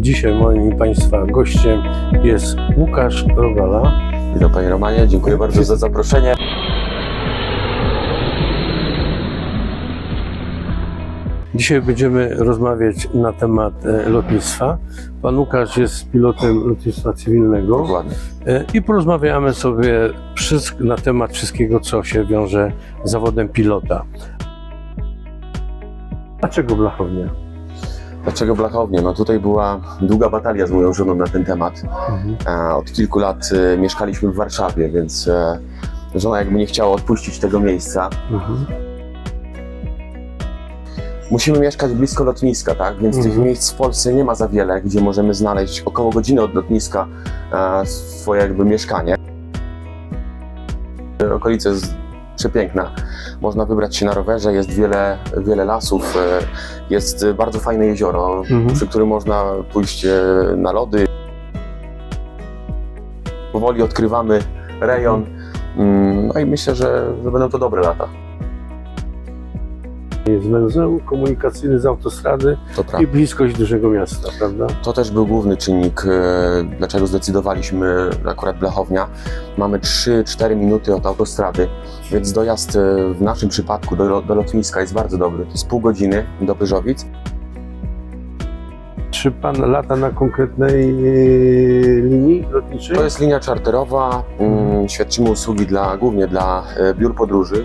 Dzisiaj moim i Państwa gościem jest Łukasz Rogala. Witam Panie Romanie, dziękuję bardzo za zaproszenie. Dzisiaj będziemy rozmawiać na temat e, lotnictwa. Pan Łukasz jest pilotem lotnictwa cywilnego Dokładnie. e, i porozmawiamy sobie na temat wszystkiego, co się wiąże z zawodem pilota. Dlaczego Blachownia? Dlaczego Blachownie? No tutaj była długa batalia z moją żoną na ten temat. E, Od kilku lat e, mieszkaliśmy w Warszawie, więc e, żona jakby nie chciała odpuścić tego miejsca. Mhm. Musimy mieszkać blisko lotniska, tak? Więc tych Mhm. miejsc w Polsce nie ma za wiele, gdzie możemy znaleźć około godziny od lotniska swoje jakby mieszkanie. E, Okolica jest przepiękna. Można wybrać się na rowerze, jest wiele, wiele lasów, e, jest bardzo fajne jezioro, Mhm. przy którym można pójść e, na lody. Powoli odkrywamy rejon. Mm, No i myślę, że, że będą to dobre lata. Jest węzeł komunikacyjny z autostrady i bliskość dużego miasta, prawda? To też był główny czynnik, e, dlaczego zdecydowaliśmy akurat Blachownia. Mamy 3-4 minuty od autostrady, więc dojazd e, w naszym przypadku do, do lotniska jest bardzo dobry. To jest pół godziny do Pyżowic. Czy Pan lata na konkretnej e, linii lotniczej? To jest linia czarterowa, mm, świadczymy usługi dla, głównie dla biur podróży.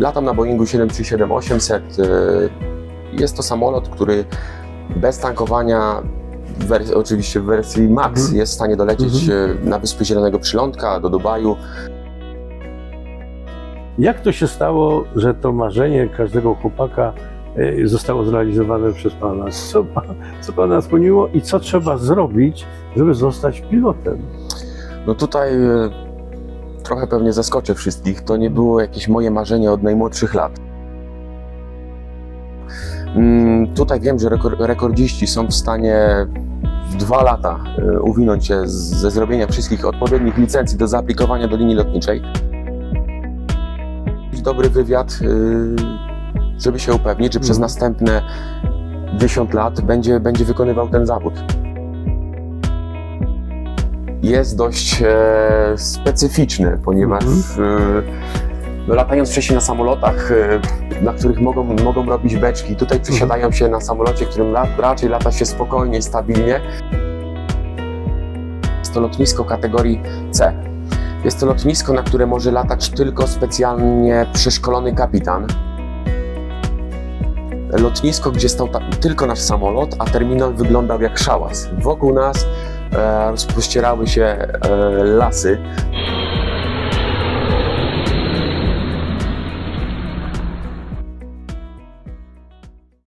Latam na Boeingu 737-800. e, Jest to samolot, który bez tankowania, wers- oczywiście w wersji MAX, Mhm. jest w stanie dolecieć e, na Wyspy Zielonego Przylądka, do Dubaju. Jak to się stało, że to marzenie każdego chłopaka e, zostało zrealizowane przez Pana? Co, co Pana skłoniło i co trzeba zrobić, żeby zostać pilotem? No tutaj trochę pewnie zaskoczę wszystkich. To nie było jakieś moje marzenie od najmłodszych lat. Mm, Tutaj wiem, że rekor- rekordziści są w stanie w dwa lata e, uwinąć się ze zrobienia wszystkich odpowiednich licencji do zaaplikowania do linii lotniczej. Dobry wywiad, e, żeby się upewnić, że przez Mhm. następne 10 lat będzie, będzie wykonywał ten zawód jest dość e, specyficzny, ponieważ e, no, latając wcześniej na samolotach, e, na których mogą, mogą robić beczki, tutaj przesiadają się na samolocie, którym la, raczej lata się spokojnie i stabilnie. Jest to lotnisko kategorii C. Jest to lotnisko, na które może latać tylko specjalnie przeszkolony kapitan. Lotnisko, gdzie stał ta, tylko nasz samolot, a terminal wyglądał jak szałas. Wokół nas e, rozpościerały się e, lasy.